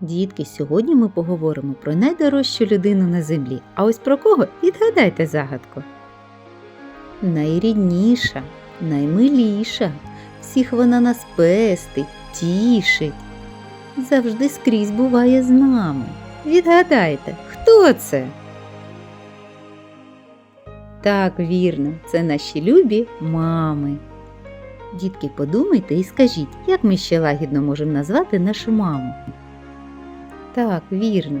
Дітки, сьогодні ми поговоримо про найдорожчу людину на землі. А ось про кого відгадайте загадку. Найрідніша, наймиліша, всіх вона нас пестить, тішить. Завжди скрізь буває з нами. Відгадайте, хто це? Так, вірно, це наші любі мами. Дітки, подумайте і скажіть, як ми ще лагідно можемо назвати нашу маму? Так, вірно.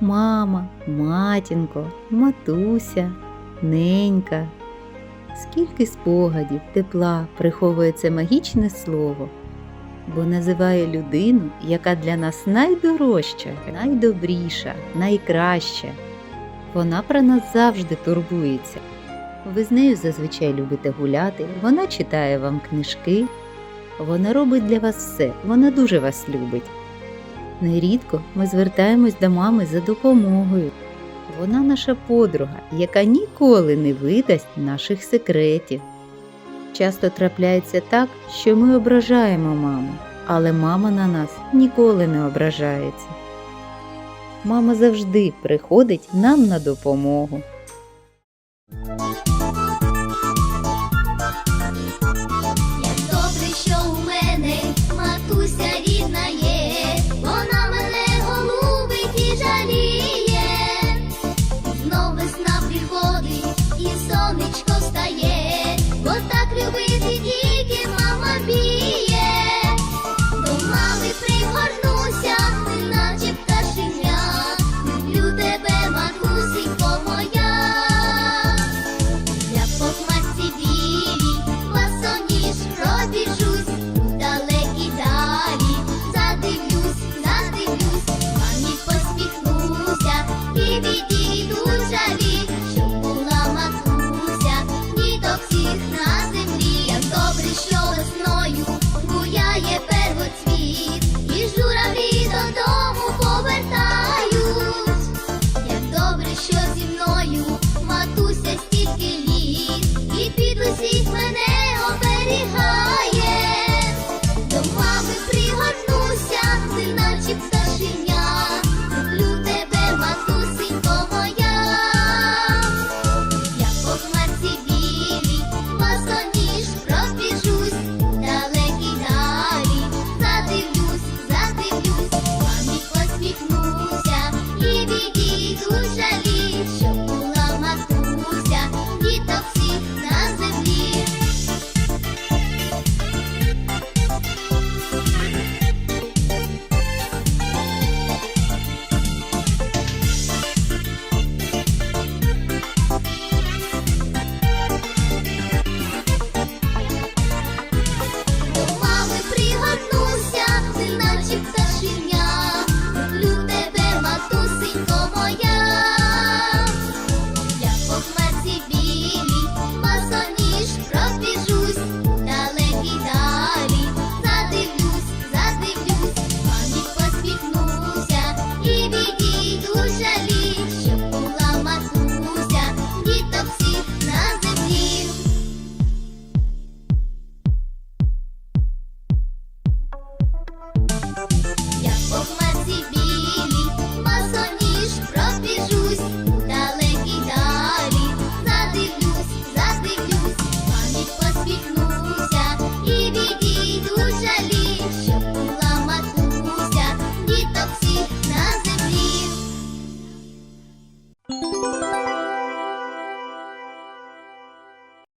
Мама, матінко, матуся, ненька. Скільки спогадів, тепла приховує це магічне слово, бо називає людину, яка для нас найдорожча, найдобріша, найкраща. Вона про нас завжди турбується. Ви з нею зазвичай любите гуляти, вона читає вам книжки, вона робить для вас все, вона дуже вас любить. Нерідко ми звертаємось до мами за допомогою. Вона наша подруга, яка ніколи не видасть наших секретів. Часто трапляється так, що ми ображаємо маму, але мама на нас ніколи не ображається. Мама завжди приходить нам на допомогу.